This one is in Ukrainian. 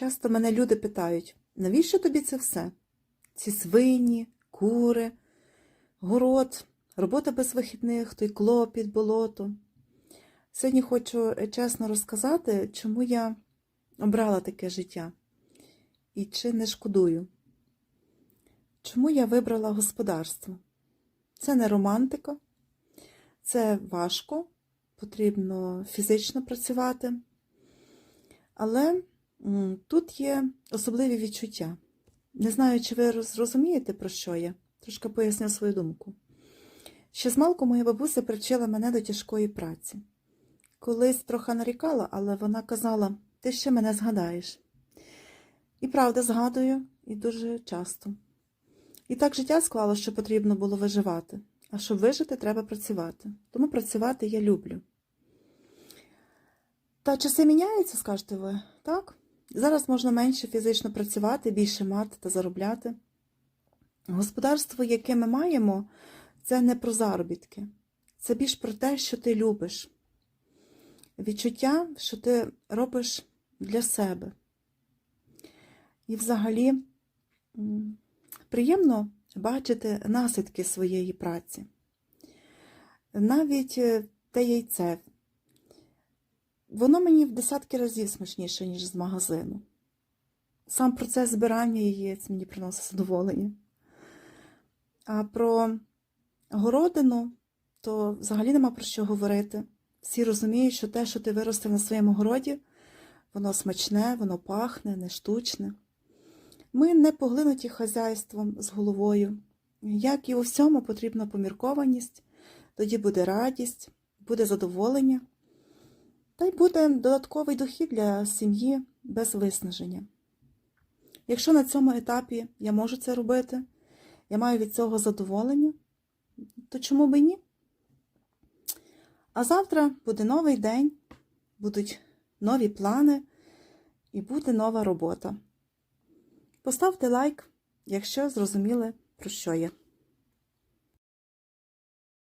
Часто мене люди питають, навіщо тобі це все? Ці свині, кури, город, робота без вихідних, той клопіт, болото. Сьогодні хочу е, чесно розказати, чому я обрала таке життя і чи не шкодую. Чому я вибрала господарство? Це не романтика, це важко, потрібно фізично працювати. Але тут є особливі відчуття. Не знаю, чи ви зрозумієте, про що я. Трошки поясню свою думку. Ще змалку моя бабуся привчила мене до тяжкої праці. Колись трохи нарікала, але вона казала, ти ще мене згадаєш. І правда згадую, і дуже часто. І так життя склало, що потрібно було виживати. А щоб вижити, треба працювати. Тому працювати я люблю. Та часи міняються, скажете ви, так? Зараз можна менше фізично працювати, більше мати та заробляти. Господарство, яке ми маємо, це не про заробітки. Це більш про те, що ти любиш. Відчуття, що ти робиш для себе. І взагалі приємно бачити наслідки своєї праці. Навіть е, те яйце. Воно мені в десятки разів смачніше, ніж з магазину. Сам процес збирання яєць мені приносить задоволення. А про городину, то взагалі нема про що говорити. Всі розуміють, що те, що ти виростив на своєму городі, воно смачне, воно пахне, не штучне. Ми не поглинуті хазяйством з головою. Як і у всьому потрібна поміркованість, тоді буде радість, буде задоволення, та й буде додатковий дохід для сім'ї без виснаження. Якщо на цьому етапі я можу це робити, я маю від цього задоволення, то чому би ні? А завтра буде новий день, будуть нові плани і буде нова робота. Поставте лайк, якщо зрозуміли, про що я.